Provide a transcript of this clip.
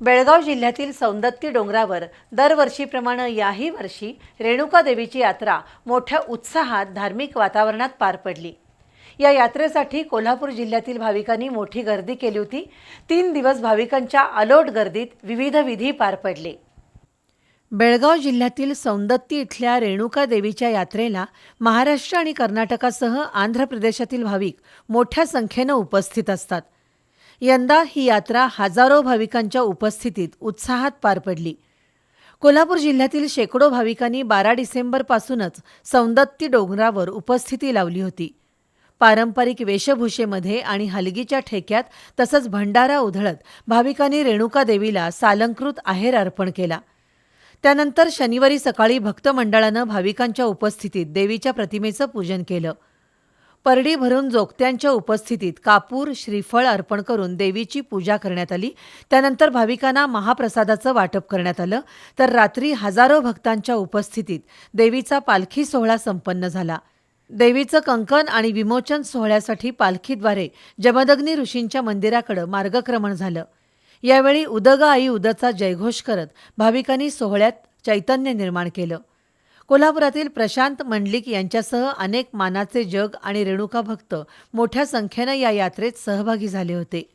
बेळगाव जिल्ह्यातील सौंदत्ती डोंगरावर दरवर्षीप्रमाणे याही वर्षी रेणुका देवीची यात्रा मोठ्या उत्साहात धार्मिक वातावरणात पार पडली. या यात्रेसाठी कोल्हापूर जिल्ह्यातील भाविकांनी मोठी गर्दी केली होती. तीन दिवस भाविकांच्या अलोट गर्दीत विविध विधी पार पडले. बेळगाव जिल्ह्यातील सौंदत्ती इथल्या रेणुका देवीच्या यात्रेला महाराष्ट्र आणि कर्नाटकासह आंध्र प्रदेशातील भाविक मोठ्या संख्येनं उपस्थित असतात. यंदा ही यात्रा हजारो भाविकांच्या उपस्थितीत उत्साहात पार पडली. कोल्हापूर जिल्ह्यातील शेकडो भाविकांनी बारा डिसेंबरपासूनच सौंदत्ती डोंगरावर उपस्थिती लावली होती. पारंपरिक वेशभूषेमध्ये आणि हलगीच्या ठेक्यात तसंच भंडारा उधळत भाविकांनी रेणुका देवीला सालंकृत आहेर अर्पण केला. त्यानंतर शनिवारी सकाळी भक्त मंडळानं भाविकांच्या उपस्थितीत देवीच्या प्रतिमेचं पूजन केलं. परडी भरून जोगत्यांच्या उपस्थितीत कापूर श्रीफळ अर्पण करून देवीची पूजा करण्यात आली. त्यानंतर भाविकांना महाप्रसादाचं वाटप करण्यात आलं. तर रात्री हजारो भक्तांच्या उपस्थितीत देवीचा पालखी सोहळा संपन्न झाला. देवीचं कंकण आणि विमोचन सोहळ्यासाठी पालखीद्वारे जमदग्नी ऋषींच्या मंदिराकडे मार्गक्रमण झालं. यावेळी उदग आई उदचा जयघोष करत भाविकांनी सोहळ्यात चैतन्य निर्माण केलं. कोल्हापुरातील प्रशांत मंडलिक यांच्यासह अनेक मानाचे जग आणि रेणुका भक्त मोठ्या संख्येनं या यात्रेत सहभागी झाले होते.